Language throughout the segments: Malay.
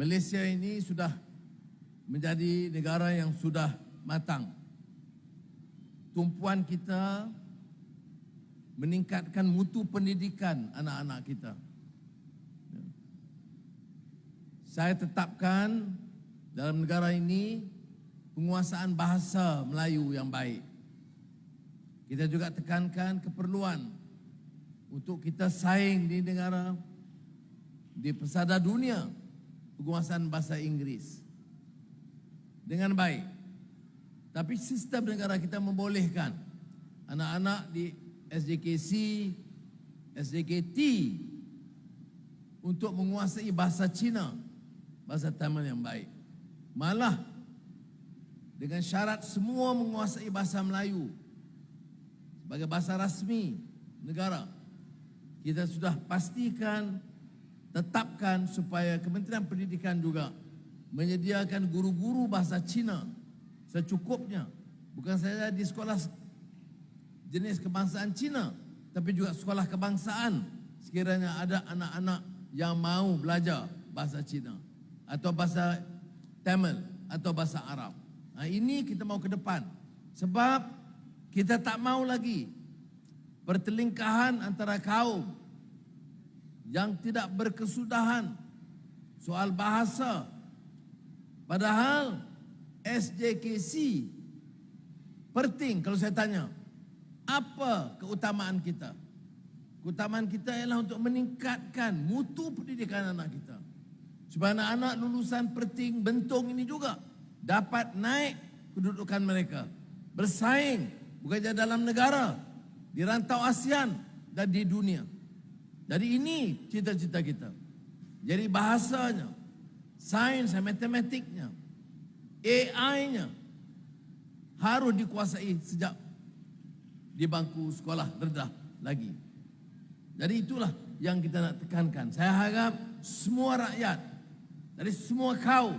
Malaysia ini sudah menjadi negara yang sudah matang. Tumpuan kita meningkatkan mutu pendidikan anak-anak kita. Saya tetapkan dalam negara ini penguasaan bahasa Melayu yang baik. Kita juga tekankan keperluan untuk kita saing di negara di pesada dunia penguasaan bahasa Inggeris dengan baik. Tapi sistem negara kita membolehkan anak-anak di SJKC, SJKT untuk menguasai bahasa Cina, bahasa Tamil yang baik. Malah dengan syarat semua menguasai bahasa Melayu sebagai bahasa rasmi negara. Kita sudah pastikan, tetapkan supaya Kementerian Pendidikan juga menyediakan guru-guru bahasa Cina secukupnya. Bukan saja di sekolah jenis kebangsaan Cina, tapi juga sekolah kebangsaan sekiranya ada anak-anak yang mau belajar bahasa Cina atau bahasa Tamil atau bahasa Arab. Nah, ini kita mau ke depan. Sebab kita tak mau lagi pertelingkahan antara kaum yang tidak berkesudahan soal bahasa. Padahal SJKC penting kalau saya tanya, apa keutamaan kita? Keutamaan kita ialah untuk meningkatkan mutu pendidikan anak kita. Supaya anak-anak lulusan perting bentong ini juga dapat naik kedudukan mereka. Bersaing bukan saja dalam negara, di rantau ASEAN dan di dunia. Jadi ini cita-cita kita. Jadi bahasanya, sains dan matematiknya, AI-nya harus dikuasai sejak di bangku sekolah rendah lagi. Jadi itulah yang kita nak tekankan. Saya harap semua rakyat dari semua kaum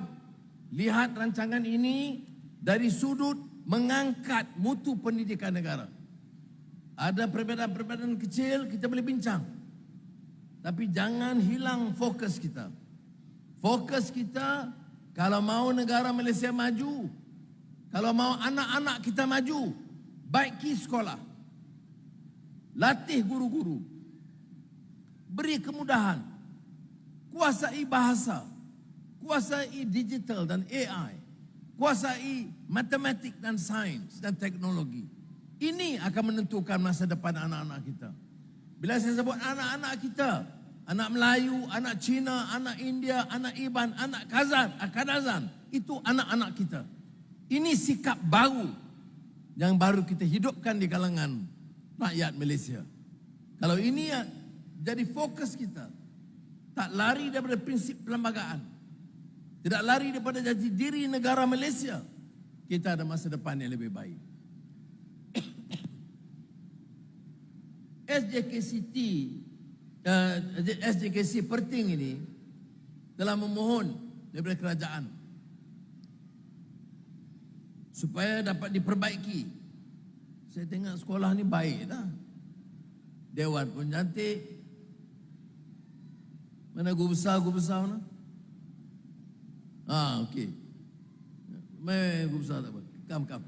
lihat rancangan ini dari sudut mengangkat mutu pendidikan negara. Ada perbezaan-perbezaan kecil kita boleh bincang. Tapi jangan hilang fokus kita. Fokus kita kalau mau negara Malaysia maju, kalau mau anak-anak kita maju, baiki sekolah. Latih guru-guru. Beri kemudahan. Kuasai bahasa. Kuasai digital dan AI kuasai matematik dan sains dan teknologi. Ini akan menentukan masa depan anak-anak kita. Bila saya sebut anak-anak kita, anak Melayu, anak Cina, anak India, anak Iban, anak Kazan, Kadazan, itu anak-anak kita. Ini sikap baru yang baru kita hidupkan di kalangan rakyat Malaysia. Kalau ini jadi fokus kita, tak lari daripada prinsip perlembagaan, tidak lari daripada jati diri negara Malaysia. Kita ada masa depan yang lebih baik. SJKCT, uh, SJKC Perting ini telah memohon daripada kerajaan supaya dapat diperbaiki. Saya tengok sekolah ni baik dah. Dewan pun cantik. Mana guru besar, guru besar mana? Ah, okey. Mai guru besar tak apa. Kam kam.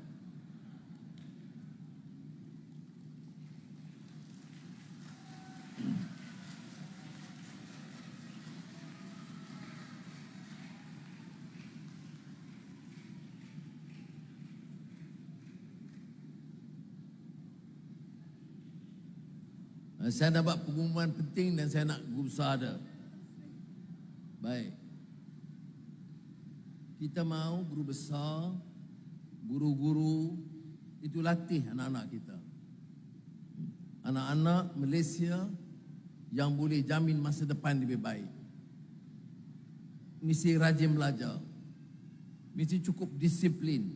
Saya dapat pengumuman penting dan saya nak guru besar ada. Baik. Kita mau guru besar, guru-guru itu latih anak-anak kita. Anak-anak Malaysia yang boleh jamin masa depan lebih baik. Mesti rajin belajar. Mesti cukup disiplin.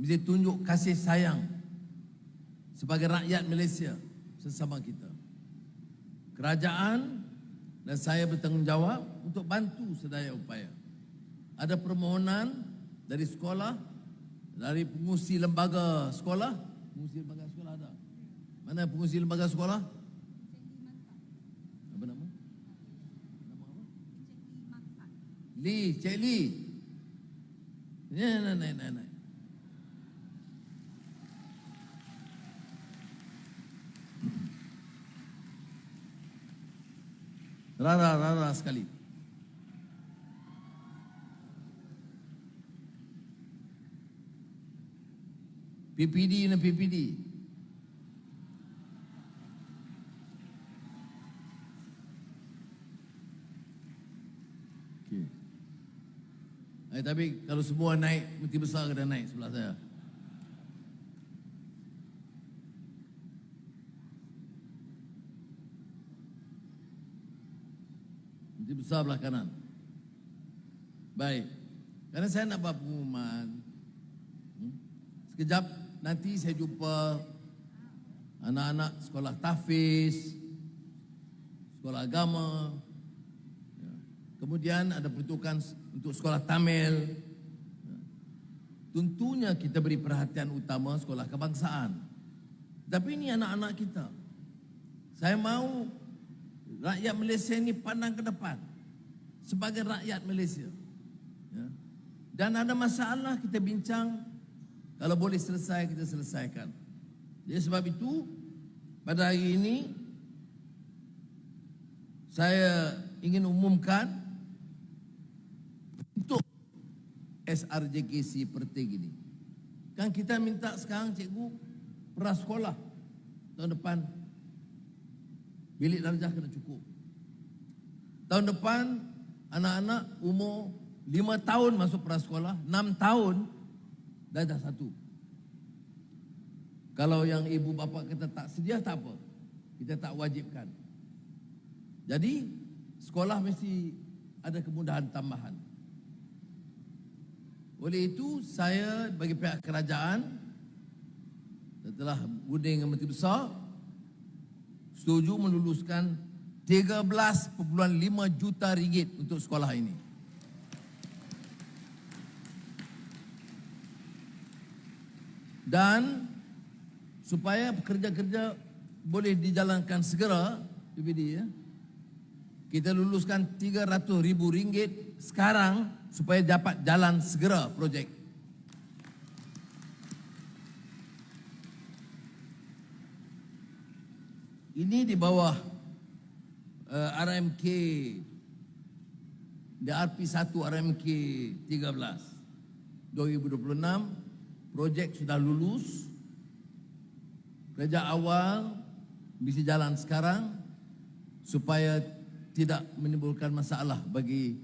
Mesti tunjuk kasih sayang sebagai rakyat Malaysia sesama kita. Kerajaan dan saya bertanggungjawab untuk bantu sedaya upaya ada permohonan dari sekolah, dari pengusi lembaga sekolah. Pengusi lembaga sekolah ada. Mana pengusi lembaga sekolah? Apa nama? Nama apa? Lee, Cik. Naik, naik, naik, naik. naik. Rara, rara sekali. PPD dan PPD. Okay. Eh, tapi kalau semua naik, mesti besar kena naik sebelah saya. Mesti besar belah kanan. Baik. Karena saya nak buat pengumuman. Hmm? Sekejap nanti saya jumpa anak-anak sekolah tahfiz, sekolah agama. Ya. Kemudian ada peruntukan untuk sekolah Tamil. Ya. Tentunya kita beri perhatian utama sekolah kebangsaan. Tapi ini anak-anak kita. Saya mau rakyat Malaysia ini pandang ke depan sebagai rakyat Malaysia. Ya. Dan ada masalah kita bincang kalau boleh selesai kita selesaikan. Jadi sebab itu pada hari ini saya ingin umumkan untuk SRJKC Pertig ini. Kan kita minta sekarang cikgu prasekolah tahun depan bilik darjah kena cukup. Tahun depan anak-anak umur 5 tahun masuk prasekolah, 6 tahun darjah satu. Kalau yang ibu bapa kita tak sedia tak apa. Kita tak wajibkan. Jadi sekolah mesti ada kemudahan tambahan. Oleh itu saya bagi pihak kerajaan setelah guding dengan Menteri Besar setuju meluluskan 13.5 juta ringgit untuk sekolah ini. Dan supaya kerja-kerja boleh dijalankan segera PBD ya. Kita luluskan 300 ribu ringgit sekarang supaya dapat jalan segera projek. Ini di bawah uh, RMK DRP1 RMK 13 2026 projek sudah lulus. Kerja awal bisa jalan sekarang supaya tidak menimbulkan masalah bagi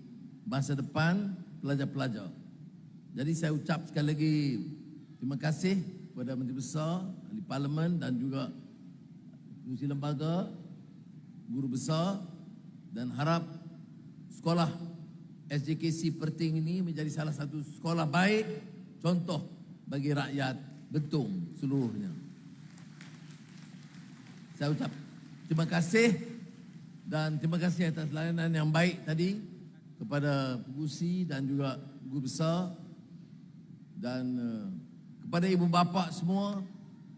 masa depan pelajar-pelajar. Jadi saya ucap sekali lagi terima kasih kepada Menteri Besar, Ahli Parlimen dan juga fungsi lembaga, guru besar dan harap sekolah SJKC Perting ini menjadi salah satu sekolah baik contoh bagi rakyat Betung seluruhnya. Saya ucap terima kasih dan terima kasih atas layanan yang baik tadi kepada pengusi dan juga guru besar dan uh, kepada ibu bapa semua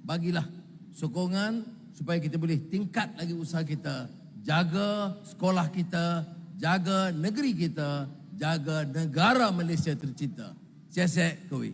bagilah sokongan supaya kita boleh tingkat lagi usaha kita jaga sekolah kita jaga negeri kita jaga negara Malaysia tercinta. Siasat kowe